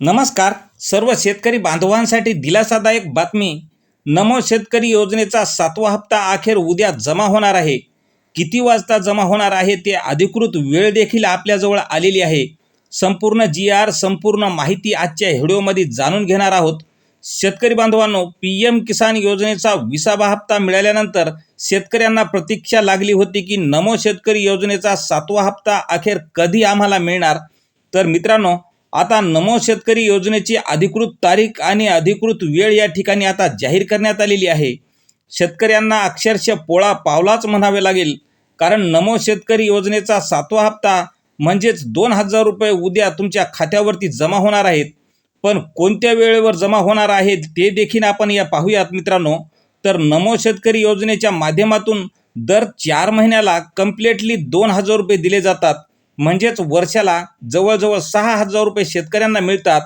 नमस्कार. सर्व शेतकरी बांधवांसाठी दिलासादायक बातमी. नमो शेतकरी योजनेचा सातवा हप्ता अखेर उद्या जमा होणार आहे. किती वाजता जमा होणार आहे ते अधिकृत वेळ देखील आपल्याजवळ आलेली आहे. संपूर्ण जी आर संपूर्ण माहिती आजच्या व्हिडिओमध्ये जाणून घेणार आहोत. शेतकरी बांधवांनो पी एम किसान योजनेचा विसावा हप्ता मिळाल्यानंतर शेतकऱ्यांना प्रतीक्षा लागली होती की नमो शेतकरी योजनेचा सातवा हप्ता अखेर कधी आम्हाला मिळणार? तर मित्रांनो आता नमो शेतकरी योजनेची अधिकृत तारीख आणि अधिकृत वेळ या ठिकाणी आता जाहीर करण्यात आलेली आहे. शेतकऱ्यांना अक्षरशः पोळा पावलाच म्हणावे लागेल. कारण नमो शेतकरी योजनेचा सातवा हप्ता म्हणजेच दोन हजार रुपये उद्या तुमच्या खात्यावरती जमा होणार आहेत. पण कोणत्या वेळेवर जमा होणार आहेत ते देखील आपण या पाहूयात मित्रांनो. तर नमो शेतकरी योजनेच्या माध्यमातून दर चार महिन्याला कम्प्लेटली दोन हजार रुपये दिले जातात. म्हणजेच वर्षाला जवळजवळ सहा हजार रुपये शेतकऱ्यांना मिळतात.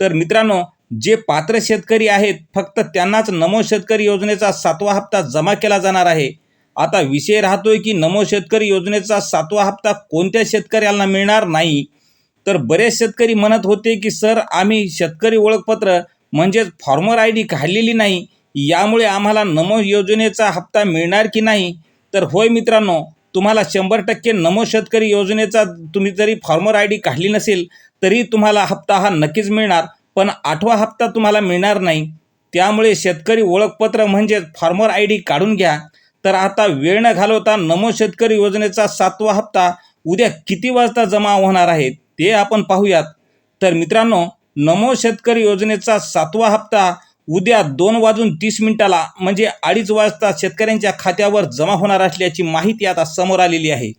तर मित्रांनो जे पात्र शेतकरी आहेत फक्त त्यांनाच नमो शेतकरी योजनेचा सातवा हप्ता जमा केला जाणार आहे. आता विषय राहतोय की नमो शेतकरी योजनेचा सातवा हप्ता कोणत्या शेतकऱ्यांना मिळणार नाही? तर बरेच शेतकरी म्हणत होते की सर आम्ही शेतकरी ओळखपत्र म्हणजेच फॉर्मर आय डी काढलेली नाही. यामुळे आम्हाला नमो योजनेचा हप्ता मिळणार की नाही? तर होय मित्रांनो तुम्हाला शंभर टक्के नमो शेतकरी योजनेचा तुम्ही जरी फॉर्मर आय डी काढली नसेल तरी तुम्हाला हप्ता हा नक्कीच मिळणार पण आठवा हप्ता तुम्हाला मिळणार नाही. त्यामुळे शेतकरी ओळखपत्र म्हणजेच फार्मर आय डी काढून घ्या. तर आता वेळ न घालवता नमो शेतकरी योजनेचा सातवा हप्ता उद्या किती वाजता जमा होणार आहे ते आपण पाहूयात. तर मित्रांनो नमो शेतकरी योजनेचा सातवा हप्ता उद्या दोन वाजून तीस मिनिटाला म्हणजे अडीच वाजता शेतकऱ्यांच्या खात्यावर जमा होणार असल्याची माहिती आता समोर आलेली आहे.